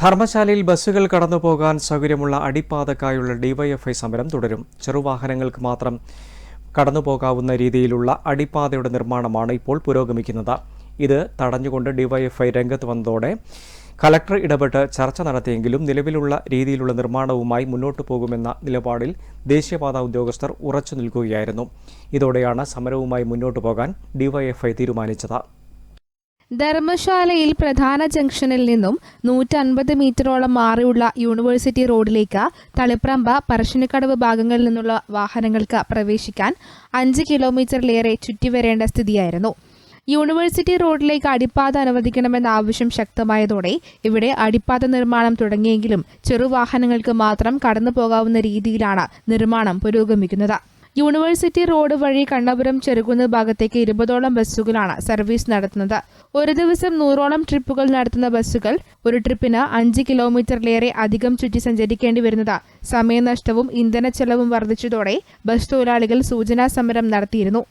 ധർമ്മശാലയിൽ ബസ്സുകൾ കടന്നുപോകാൻ സൗകര്യമുള്ള അടിപ്പാതക്കായുള്ള ഡിവൈഎഫ്ഐ സമരം തുടരും. ചെറുവാഹനങ്ങൾക്ക് മാത്രം കടന്നുപോകാവുന്ന രീതിയിലുള്ള അടിപ്പാതയുടെ നിർമ്മാണമാണ് ഇപ്പോൾ പുരോഗമിക്കുന്നത്. ഇത് തടഞ്ഞുകൊണ്ട് ഡിവൈഎഫ്ഐ രംഗത്ത് വന്നതോടെ കലക്ടർ ഇടപെട്ട് ചർച്ച നടത്തിയെങ്കിലും നിലവിലുള്ള രീതിയിലുള്ള നിർമ്മാണവുമായി മുന്നോട്ടു പോകുമെന്ന നിലപാടിൽ ദേശീയപാത ഉദ്യോഗസ്ഥർ ഉറച്ചു നിൽക്കുകയായിരുന്നു. ഇതോടെയാണ് സമരവുമായി മുന്നോട്ടു പോകാൻ ഡിവൈഎഫ്ഐ തീരുമാനിച്ചത്. ധർമ്മശാലയിൽ പ്രധാന ജംഗ്ഷനിൽ നിന്നും നൂറ്റൻപത് മീറ്ററോളം മാറിയുള്ള യൂണിവേഴ്സിറ്റി റോഡിലേക്ക് തളിപ്രമ്പ പറശ്ശിനിക്കടവ് ഭാഗങ്ങളിൽ നിന്നുള്ള വാഹനങ്ങൾക്ക് പ്രവേശിക്കാൻ അഞ്ച് കിലോമീറ്ററിലേറെ ചുറ്റിവരേണ്ട സ്ഥിതിയായിരുന്നു. യൂണിവേഴ്സിറ്റി റോഡിലേക്ക് അടിപ്പാത അനുവദിക്കണമെന്ന ആവശ്യം ശക്തമായതോടെ ഇവിടെ അടിപ്പാത നിർമ്മാണം തുടങ്ങിയെങ്കിലും ചെറുവാഹനങ്ങൾക്ക് മാത്രം കടന്നു പോകാവുന്ന രീതിയിലാണ് നിർമ്മാണം പുരോഗമിക്കുന്നത്. യൂണിവേഴ്സിറ്റി റോഡ് വഴി കണ്ണപുരം ചെറുകുന്ന് ഭാഗത്തേക്ക് ഇരുപതോളം ബസ്സുകളാണ് സർവീസ് നടത്തുന്നത്. ഒരു ദിവസം നൂറോളം ട്രിപ്പുകൾ നടത്തുന്ന ബസ്സുകൾ ഒരു ട്രിപ്പിന് അഞ്ച് കിലോമീറ്ററിലേറെ അധികം ചുറ്റി സഞ്ചരിക്കേണ്ടി വരുന്നത്. സമയനഷ്ടവും ഇന്ധനച്ചെലവും വർദ്ധിച്ചതോടെ ബസ് തൊഴിലാളികൾ സൂചനാ സമരം നടത്തിയിരുന്നു.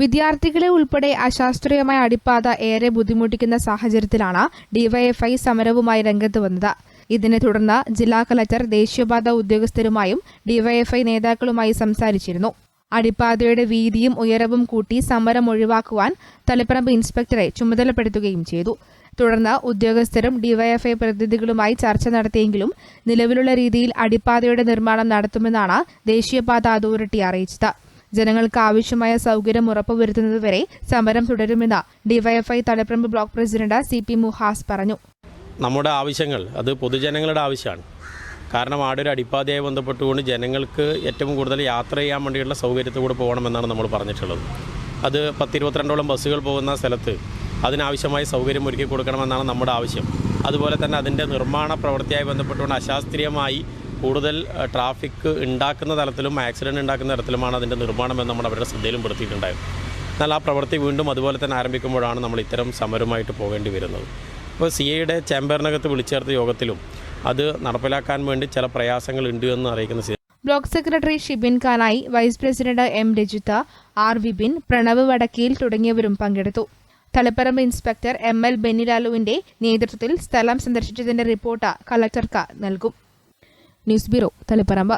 വിദ്യാർത്ഥികളെ ഉൾപ്പെടെ അശാസ്ത്രീയമായ അടിപ്പാത ഏറെ ബുദ്ധിമുട്ടിക്കുന്ന സാഹചര്യത്തിലാണ് ഡിവൈഎഫ്ഐ സമരവുമായി രംഗത്ത് വന്നത്. ഇതിനെ തുടർന്ന് ജില്ലാ കലക്ടർ ദേശീയപാത ഉദ്യോഗസ്ഥരുമായും ഡിവൈഎഫ്ഐ നേതാക്കളുമായി സംസാരിച്ചിരുന്നു. അടിപ്പാതയുടെ വീതിയും ഉയരവും കൂട്ടി സമരം ഒഴിവാക്കുവാൻ തളിപ്പറമ്പ് ഇൻസ്പെക്ടറെ ചുമതലപ്പെടുത്തുകയും ചെയ്തു. തുടർന്ന് ഉദ്യോഗസ്ഥരും ഡിവൈഎഫ്ഐ പ്രതിനിധികളുമായി ചർച്ച നടത്തിയെങ്കിലും നിലവിലുള്ള രീതിയിൽ അടിപ്പാതയുടെ നിർമ്മാണം നടത്തുമെന്നാണ് ദേശീയപാത അതോറിറ്റി അറിയിച്ചത്. ജനങ്ങൾക്ക് ആവശ്യമായ സൗകര്യം ഉറപ്പുവരുത്തുന്നതുവരെ സമരം തുടരുമെന്ന് DYFI Taliparamba block president C P Muhas പറഞ്ഞു. നമ്മുടെ ആവശ്യങ്ങൾ അത് പൊതുജനങ്ങളുടെ ആവശ്യമാണ്. കാരണം ആടെ ഒരു അടിപ്പാതയായി ബന്ധപ്പെട്ടുകൊണ്ട് ജനങ്ങൾക്ക് ഏറ്റവും കൂടുതൽ യാത്ര ചെയ്യാൻ വേണ്ടിയുള്ള സൗകര്യത്തിൽ കൂടെ പോകണമെന്നാണ് നമ്മൾ പറഞ്ഞിട്ടുള്ളത്. അത് പത്തിരുപത്തിരണ്ടോളം ബസ്സുകൾ പോകുന്ന സ്ഥലത്ത് അതിനാവശ്യമായ സൗകര്യം ഒരുക്കി കൊടുക്കണമെന്നാണ് നമ്മുടെ ആവശ്യം. അതുപോലെ തന്നെ അതിന്റെ നിർമ്മാണ പ്രവൃത്തിയായി ബന്ധപ്പെട്ടുകൊണ്ട് അശാസ്ത്രീയമായി കൂടുതൽ ട്രാഫിക് ഉണ്ടാക്കുന്ന തലത്തിലും ആക്സിഡന്റ് ഉണ്ടാക്കുന്ന തരത്തിലുമാണ് അതിന്റെ നിർമ്മാണം എന്ന് നമ്മൾ അവരുടെ ശ്രദ്ധയിലും പെടുത്തിയിട്ടുണ്ടായത്. എന്നാൽ ആ പ്രവൃത്തി വീണ്ടും അതുപോലെ തന്നെ ആരംഭിക്കുമ്പോഴാണ് നമ്മൾ ഇത്തരം സമരമായിട്ട് പോകേണ്ടി വരുന്നത്. ഇപ്പോൾ സി എയുടെ ചേംബറിനകത്ത് വിളിച്ചേർത്ത യോഗത്തിലും അത് നടപ്പിലാക്കാൻ വേണ്ടി ചില പ്രയാസങ്ങൾ ഉണ്ട് എന്ന് അറിയിക്കുന്ന block secretary Shibin Kanayi vice president M Rajitha R Vipin Pranav Vadakkeel തുടങ്ങിയവരും പങ്കെടുത്തു. തളിപ്പറമ്പ് ഇൻസ്പെക്ടർ എം എൽ ബെന്നിലാലുവിന്റെ നേതൃത്വത്തിൽ സ്ഥലം സന്ദർശിച്ചതിന്റെ റിപ്പോർട്ട് കളക്ടർക്ക് നൽകും. News bureau Taliparamba.